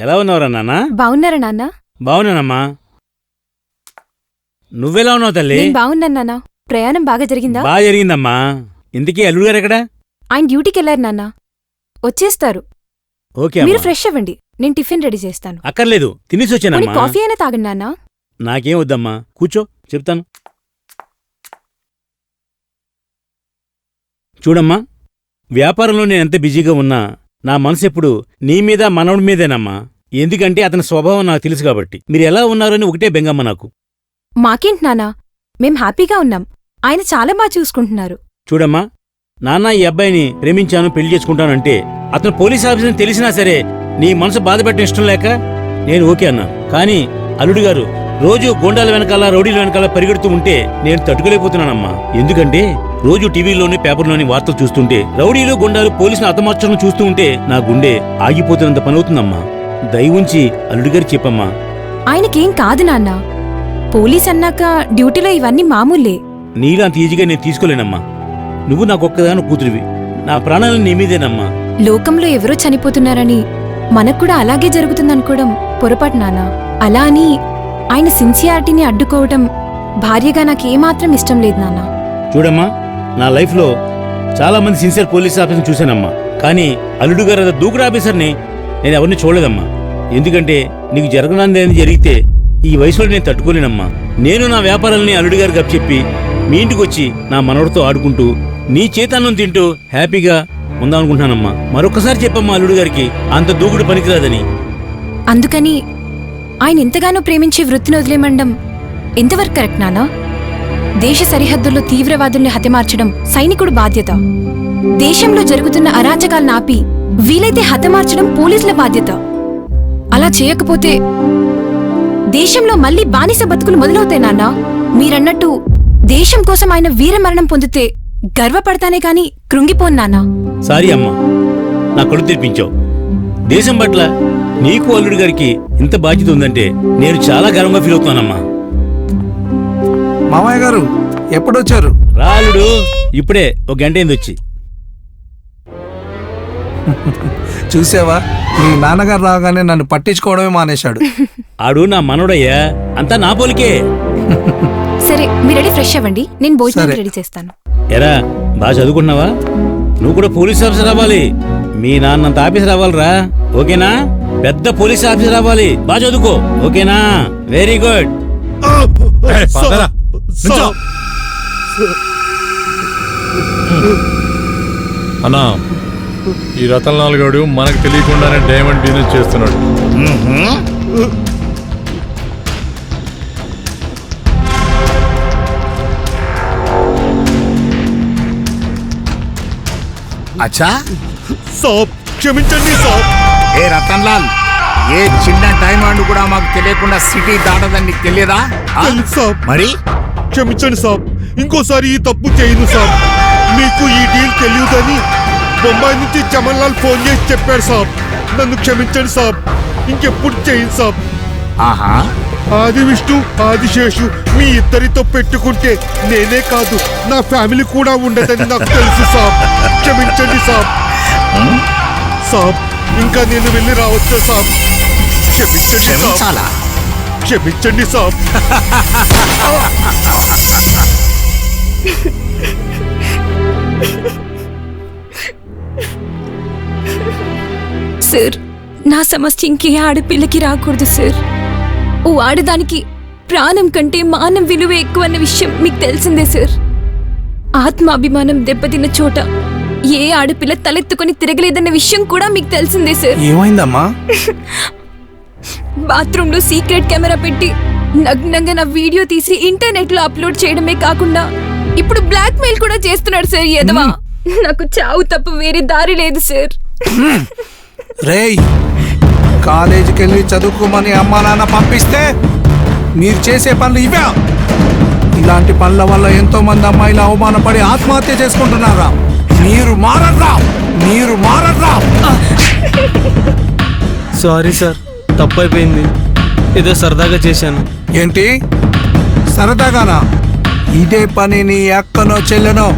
ఎలా ఉన్నావురా నాన్న? బాగున్నారా నాన్న? బాగున్నానమ్మా. నువ్వెలా ఉన్నావు తల్లి? నేను బాగున్నాను నాన్న. ప్రయాణం బాగా జరిగిందా? బాగా జరిగిందమ్మా. ఇంతకీ అల్లుడు గారు ఎక్కడా? ఆయన డ్యూటీకి వెళ్ళారు నాన్న. వచ్చేస్తారు. ఓకే మీరు అమ్మా ఫ్రెష్ అవ్వండి. నేను టిఫిన్ రెడీ చేస్తాను. అక్కర్లేదు. తినేసి పోనీ వచ్చానమ్మా కాఫీ అయినా తాగండి నాన్న. నాకేం వద్దమ్మా. కూర్చో. చెప్తాను. చూడమ్మా. వ్యాపారంలో నేను ఎంత బిజీగా ఉన్నా నా మనసు ఎప్పుడు నీ మీద మనవడి మీదేనమ్మా. ఎందుకంటే అతని స్వభావం నాకు తెలుసు కాబట్టి. మీరు ఎలా ఉన్నారని ఒకటే బెంగమ్మ నాకు. మాకేంటి నాన్న మేం హ్యాపీగా ఉన్నాం. ఆయన చాలా బాగా చూసుకుంటున్నారు. చూడమ్మా నాన్న ఈ అబ్బాయిని ప్రేమించాను పెళ్ళి చేసుకుంటానంటే అతను పోలీస్ ఆఫీసర్ని తెలిసినా సరే నీ మనసు బాధ పెట్టడం ఇష్టం లేక నేను ఓకే అన్నా. కానీ అల్లుడు గారు రోజు గోండాల వెనకాల రౌడీల వెనకాల పరిగెడుతూ ఉంటే నేను తట్టుకోలేకపోతున్నానమ్మా. ఎందుకంటే రోజు టీవీలోని పేపర్లోని వార్తలు చూస్తుంటే రౌడీలు గుండాలు పోలీసులు అతమార్చడం చూస్తూ ఉంటే నా గుండె ఆగిపోతున్నంత పనవుతుందమ్మా. దయ ఉంచి అల్లుడు గారు చెప్పమ్మా. ఆయనకేం కాదు నాన్న. పోలీస్ అన్నాక డ్యూటీలో ఇవన్నీ మామూలే. నీలాంత ఈజీగా నేను తీసుకోలేనమ్మా. నువ్వు నాకొక్కదాని కూతురివి. నా ప్రాణాలను నీ మీదేనమ్మా. లోకంలో ఎవరో చనిపోతున్నారని మనకు కూడా అలాగే జరుగుతుందనుకోవడం పొరపాటు నాన్న. అలా అని ఆయన సిన్సియారిటీని అడ్డుకోవటం భార్యగా నాకేమాత్రం ఇష్టం లేదు నాన్న. చూడమ్మా నా లైఫ్లో చాలామంది సిన్సియర్ పోలీస్ ఆఫీసర్ని చూశానమ్మా. కానీ అల్లుడు గారు దూకుడు ఆఫీసర్ని నేను ఎవరిని చూడలేదమ్మా. ఎందుకంటే నీకు జరగనందేది జరిగితే ఈ వయసులో నేను తట్టుకోలేనమ్మా. నేను నా వ్యాపారాలని అల్లుడు గారు చెప్పి మీ ఇంటికి వచ్చి నా మనవడితో ఆడుకుంటూ నీ చేతాన్నం తింటూ హ్యాపీగా ఉందామనుకుంటున్నానమ్మా మరొకసారి చెప్పమ్మా అల్లుడు గారికి అంత దూకుడు పనికిరాదని. అందుకని ఆయన ఎంతగానో ప్రేమించే వృత్తిని వదిలేమండం ఎంతవరకు కరెక్ట్ నానా దేశ సరిహద్దుల్లో తీవ్రవాదుల్ని హతమార్చడం సైనికుడు బాధ్యత. దేశంలో జరుగుతున్న అరాచకాలను ఆపి వీలైతే హతమార్చడం పోలీసుల బాధ్యత. అలా చేయకపోతే దేశంలో మళ్ళీ బానిస బతుకులు మొదలవుతాయి నాన్నా. మీరన్నట్టు దేశం కోసం ఆయన వీరమరణం పొందితే గర్వపడతానే కాని కృంగిపోను నాన్నా. సారీ అమ్మా నా కొడుకు తెప్పించావు దేశం పట్ల నీకు అల్లుడి గారికి ఇంత బాధ్యత ఉందంటే నేను చాలా గర్వంగా ఫీల్ అవుతున్నానమ్మా. మామయ్య గారు ఎప్పుడొచ్చారు? రాలుడు ఇప్పుడే ఒక గంట అయింది వచ్చి. చూసావా? మీ నాన్నగారు రాగానే నన్ను పట్టించుకోవడమే మానేశాడు. ఆడు నా మనోడయ్యా అంతా నా పోలికే. సరే మీరెడీ ఫ్రెష్ అవ్వండి. నేను భోజనం. రెడీ చేస్తాను. ఎరా బాగా చదువుకుంటున్నావా? నువ్వు కూడా పోలీస్ ఆఫీసర్ అవ్వాలి. మీ నాన్నంత ఆఫీసర్ అవ్వాలిరా ఓకేనా? పెద్ద పోలీస్ ఆఫీసర్ అవ్వాలి. బాగా చదువుకో ఓకేనా? Very good. అన్నా ఈ రతన్ లాల్ గడు మనకు తెలియకుండానే డైమండ్ బిజినెస్ చేస్తున్నాడు. అచ్చా? సాబ్ క్షమించండి సాబ్. ఏ రతన్ లాల్ ఏ చిన్న డైమండ్ కూడా మాకు తెలియకుండా సిటీ దాటదని తెలియదా? మరి? క్షమించండి సాబ్. ఇంకోసారి ఈ తప్పు చేయను సాబ్. మీకు ఈ డీల్ తెలియదని బొంబాయి నుంచి చమన్ లాల్ ఫోన్ చేసి చెప్పాడు సాబ్. నన్ను క్షమించండి సాబ్. ఇంకెప్పుడు చేయను సాబ్. ఆహా. ఆది విష్ణు ఆదిశేషు మీ ఇద్దరితో పెట్టుకుంటే నేనే కాదు నా ఫ్యామిలీ కూడా ఉండదని నాకు తెలుసు సాబ్. క్షమించండి సాబ్. సాబ్ ఇంకా నేను వెళ్ళి రావచ్చా సాబ్? క్షమించండి క్షమించాలా? క్షమించండి సాబ్ సార్ నా సమస్య ఇంకే ఆడపిల్లకి రాకూడదు సార్. ఓ ఆడదానికి ప్రాణం కంటే మానం విలువ ఎక్కువ అన్న విషయం మీకు తెలిసిందే సార్. ఆత్మాభిమానం దెబ్బతిన్న చోట ఏ ఆడపిల్ల తలెత్తుకొని తిరగలేదన్న విషయం కూడా మీకు తెలిసిందే సార్. ఏమైందమ్మా? బాత్రూంలో సీక్రెట్ కెమెరా పెట్టి నగ్నంగా నా వీడియో తీసి ఇంటర్నెట్లో అప్లోడ్ చేయడమే కాకుండా ఇప్పుడు బ్లాక్ మెయిల్ కూడా చేస్తున్నాడు సార్ ఎదవా నాకు చావు తప్ప వేరే దారి లేదు సార్. రేయ్ కాలేజీకి వెళ్ళి చదువుకోమని అమ్మా నాన్న పంపిస్తే మీరు చేసే పనులు ఇవే. ఇలాంటి పనుల వల్ల ఎంతో మంది అమ్మాయిలు అవమానపడి ఆత్మహత్య చేసుకుంటున్నారా? మీరు మారట్రా మీరు మారట్రా సారీ సార్. తప్పైపోయింది. ఏదో సరదాగా చేశాను. ఏంటి? సరదాగానా? ఇదే పని నీ అక్కనో చెల్లెనో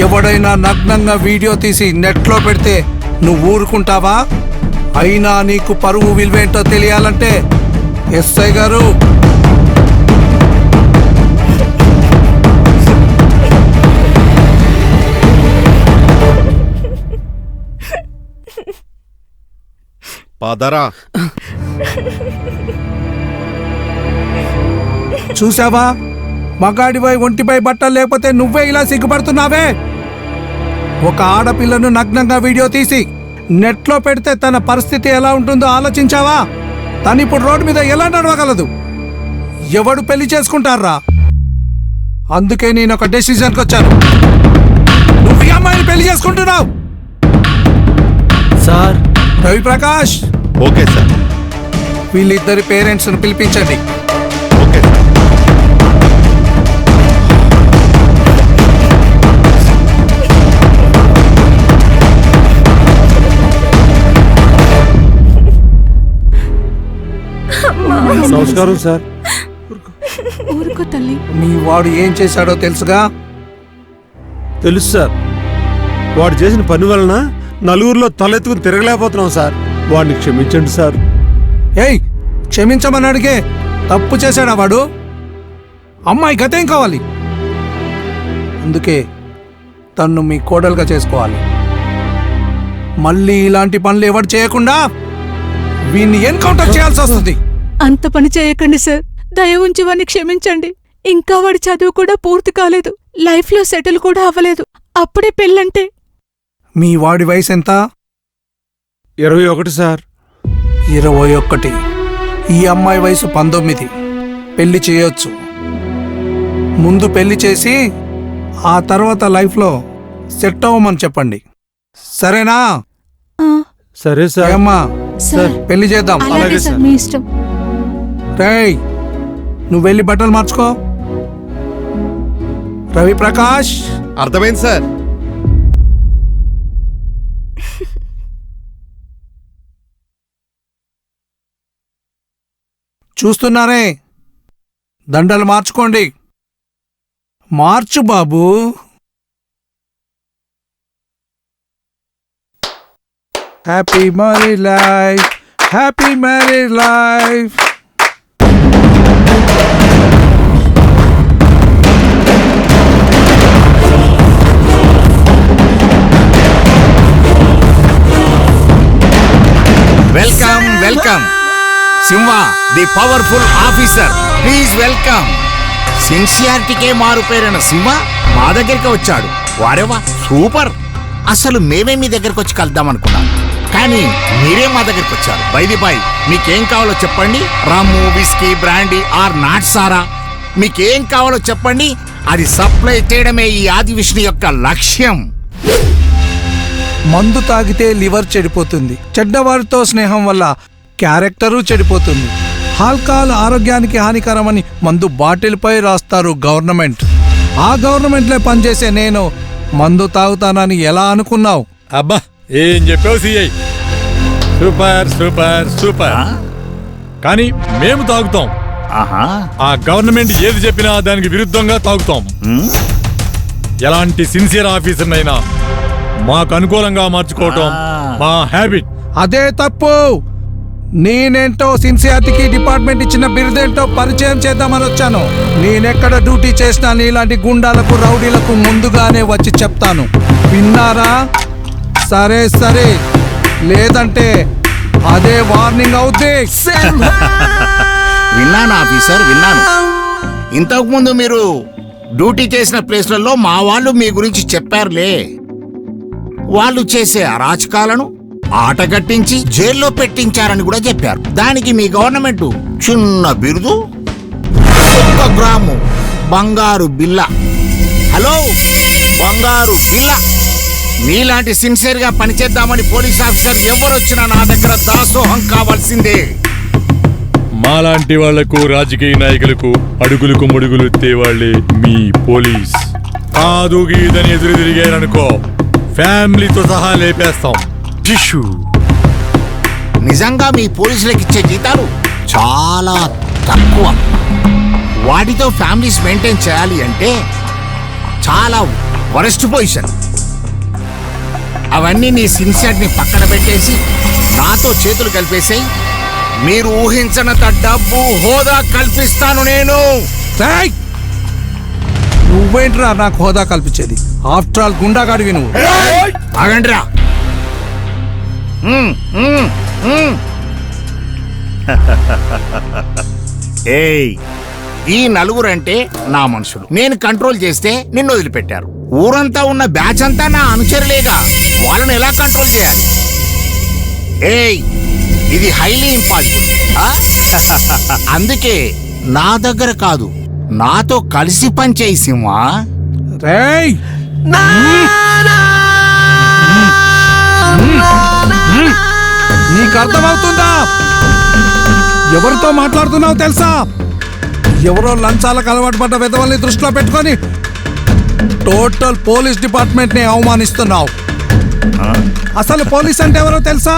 ఎవడైనా నగ్నంగా వీడియో తీసి నెట్లో పెడితే నువ్వు ఊరుకుంటావా? అయినా నీకు పరువు విలువేంటో తెలియాలంటే ఎస్ఐ గారు పదరా. చూసావా? మగాడిపై ఒంటిపై బట్టలు లేకపోతే నువ్వే ఇలా సిగ్గుపడుతున్నావే? ఒక ఆడపిల్లను నగ్నంగా వీడియో తీసి నెట్లో పెడితే తన పరిస్థితి ఎలా ఉంటుందో ఆలోచించావా? తను ఇప్పుడు రోడ్డు మీద ఎలా నడవగలదు? ఎవడు పెళ్ళి చేసుకుంటారా అందుకే నేను ఒక డెసిషన్కి వచ్చాను. నువ్వు ఈ అమ్మాయిని పెళ్ళి చేసుకుంటున్నావు? సార్. రవిప్రకాష్! Okay sir. వీళ్ళిద్దరి పేరెంట్స్ను పిలిపించండి. ఓకే. సార్ నమస్కారం సార్. ఊరుకో తల్లి. మీ వాడు ఏం చేశాడో తెలుసుగా? తెలుసు సార్. వాడు చేసిన పని వలన నలుగురిలో తలెత్తుకుని తిరగలేకపోతున్నాం సార్. వాడిని క్షమించండి సార్. ఏయ్ క్షమించమని అడిగే తప్పు చేశాడా వాడు? అమ్మాయి గతేం కావాలి? అందుకే తన్ను మీ కోడలుగా చేసుకోవాలి. మళ్ళీ ఇలాంటి పనులు ఎవరు చేయకుండా వీన్ని ఎన్కౌంటర్ చేయాల్సి వస్తుంది. అంత పని చేయకండి సార్. దయ ఉంచి వాడిని క్షమించండి. ఇంకా వాడి చదువు కూడా పూర్తి కాలేదు. లైఫ్లో సెటిల్ కూడా అవ్వలేదు. అప్పుడే పెళ్ళంటే. మీ వాడి వయసు ఎంత ఇరవై ఒకటి సార్. ఇరవై ఒక్కటి ఈ అమ్మాయి వయసు పంతొమ్మిది. పెళ్ళి చేయొచ్చు. ముందు పెళ్ళి చేసి ఆ తర్వాత లైఫ్లో సెట్ అవ్వమని చెప్పండి. సరేనా? సరే సార్. ఏమ్మా? సార్. పెళ్ళి చేద్దాం. అలాగే సార్ మీ ఇష్టం. రేయ్ నువ్వు వెళ్ళి బట్టలు మార్చుకో. రవి ప్రకాష్ అర్థమైంది సార్. చూస్తున్నారే? దండలు మార్చుకోండి. మార్చు బాబు. Happy marry life. Happy marry life. Welcome welcome. Simha the powerful officer. Please welcome. సిన్సియారిటీకే మారుపేరైన సింహ మా దగ్గరికి వచ్చాడు. వారేవా? సూపర్. అసలు మేమే మీ దగ్గరికి వచ్చి కలుద్దాం అనుకున్నాం కానీ మీరే మా దగ్గరికి వచ్చారు బైది బాయ్ మీకేం కావాలో చెప్పండి. Rum whisky brandy or not సారా? మీకేం కావాలో చెప్పండి. అది సప్లై చేయడమే ఈ ఆది విష్ణు యొక్క లక్ష్యం. మందు తాగితే లివర్ చెడిపోతుంది. చెడ్డవారితో స్నేహం వల్ల క్యారెక్టరు చెడిపోతుంది. ఆల్కహాల్ ఆరోగ్యానికి హానికరమని మందు బాటిల్పై రాస్తారు గవర్నమెంట్. ఆ గవర్నమెంట్లో పనిచేసే నేను మందు తాగుతానని ఎలా అనుకున్నావు? అబ్బా ఏం చెప్పావు సిఐ? Super super super. కానీ మేము తాగుతాం. ఆహా. ఆ గవర్నమెంట్ ఏది చెప్పినా దానికి విరుద్ధంగా తాగుతాం. ఎలాంటి సిన్సియర్ ఆఫీసర్ అయినా మాకు అనుకూలంగా మార్చుకోవటం మా హ్యాబిట్. అదే తప్పు. నేనేంటో సిన్సియారిటీకి డిపార్ట్మెంట్ ఇచ్చిన బిరుదేంటో పరిచయం చేద్దామని వచ్చాను. నేనెక్కడ డ్యూటీ చేసినా నీలాంటి గుండాలకు రౌడీలకు ముందుగానే వచ్చి చెప్తాను. విన్నారా? సరే సరే. లేదంటే అదే వార్నింగ్ అవుద్ది. విన్నాను ఆఫీసర్ విన్నాను. ఇంతకుముందు మీరు డ్యూటీ చేసిన ప్లేస్లలో మా వాళ్ళు మీ గురించి చెప్పారులే. వాళ్ళు చేసే అరాచకాలను ఆట కట్టించి జైల్లో పెట్టించారని కూడా చెప్పారు. దానికి మీ గవర్నమెంట్ చిన్న బిరుదు? ఒక్క గ్రాము బంగారు బిల్ల హలో? బంగారు బిల్ల మీలాంటి సిన్సియర్గా పనిచేద్దామని పోలీస్ ఆఫీసర్ ఎవరొచ్చినా నా దగ్గర దాసోహం కావాల్సిందే. మాలాంటి వాళ్ళకు రాజకీయ నాయకులకు అడుగులకు ముడుగులు ఎత్తేవాళ్ళే మీ పోలీస్. కాదు గీదని ఎదురు తిరిగారనుకో ఫ్యామిలీతో సహా లేపేస్తాం. టిష్యూ నిజంగా మీ పోలీసులకు ఇచ్చే జీతాలు చాలా తక్కువ. వాటితో ఫ్యామిలీస్ మెయింటైన్ చేయాలి అంటే చాలా వరెస్ట్ పొజిషన్. అవన్నీ నీ సిన్సియర్ని పక్కన పెట్టేసి నాతో చేతులు కలిపేసాయి. మీరు ఊహించనంత డబ్బు హోదా కల్పిస్తాను నేను! నువ్వేంట్రా నాకు హోదా కల్పించేది? ఆఫ్టర్ ఆల్ గుండాగాడివి నువ్వు. ఆగండ్రా. ఏయ్ ఈ నలుగురంటే నా మనుషులు. నేను కంట్రోల్ చేస్తే నిన్ను వదిలిపెట్టారు. ఊరంతా ఉన్న బ్యాచ్ అంతా నా అనుచరులేగా. వాళ్ళని ఎలా కంట్రోల్ చేయాలి? ఏయ్ ఇది హైలీ ఇంపాసిబుల్. అందుకే నా దగ్గర కాదు నాతో కలిసి పనిచేయి సింహ. రేయ్! నీకు అర్థమవుతుందా? ఎవరితో మాట్లాడుతున్నావు తెలుసా? ఎవరో లంచాలకు అలవాటు పడ్డ విధవల్ని దృష్టిలో పెట్టుకొని టోటల్ పోలీస్ డిపార్ట్మెంట్ని అవమానిస్తున్నావు. అసలు పోలీస్ అంటే ఎవరో తెలుసా?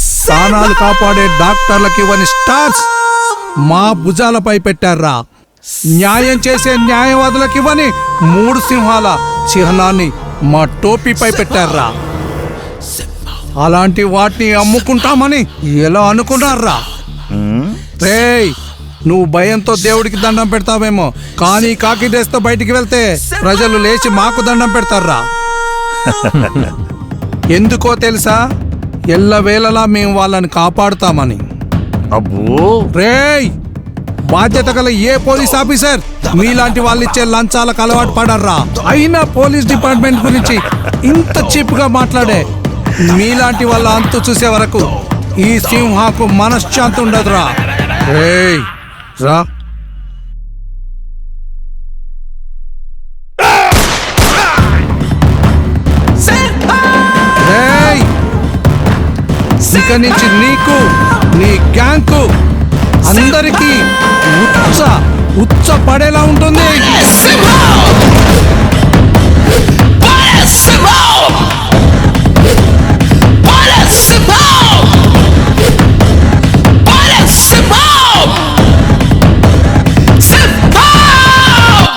స్థానాలు కాపాడే డాక్టర్లకు ఇవ్వని స్టార్స్ మా భుజాలపై పెట్టారా? న్యాయం చేసే న్యాయవాదులకు ఇవ్వని మూడు సింహాల చిహ్నాన్ని మా టోపీపై పెట్టారా? అలాంటి వాటిని అమ్ముకుంటామని ఎలా అనుకున్నారా? రేయ్ నువ్వు భయంతో దేవుడికి దండం పెడతావేమో కానీ కాకి డ్రెస్తో బయటికి వెళ్తే ప్రజలు లేచి మాకు దండం పెడతారా? ఎందుకో తెలుసా? ఎల్లవేళలా మేము వాళ్ళని కాపాడుతామని. అబ్బో! రేయ్ బాధ్యత గల ఏ పోలీస్ ఆఫీసర్ మీలాంటి వాళ్ళు ఇచ్చే లంచాలకు అలవాటు పడర్రా? అయినా పోలీస్ డిపార్ట్మెంట్ గురించి ఇంత చీప్గా మాట్లాడే మీలాంటి వాళ్ళ అంతు చూసే వరకు ఈ సింహాకు మనశ్శాంతి ఉండదురా. రా. ఇక నుంచి నీకు నీ గ్యాంగ్కు అందరికీ ఉచ్చ ఉచ్చ పడేలా ఉంటుంది. 别跑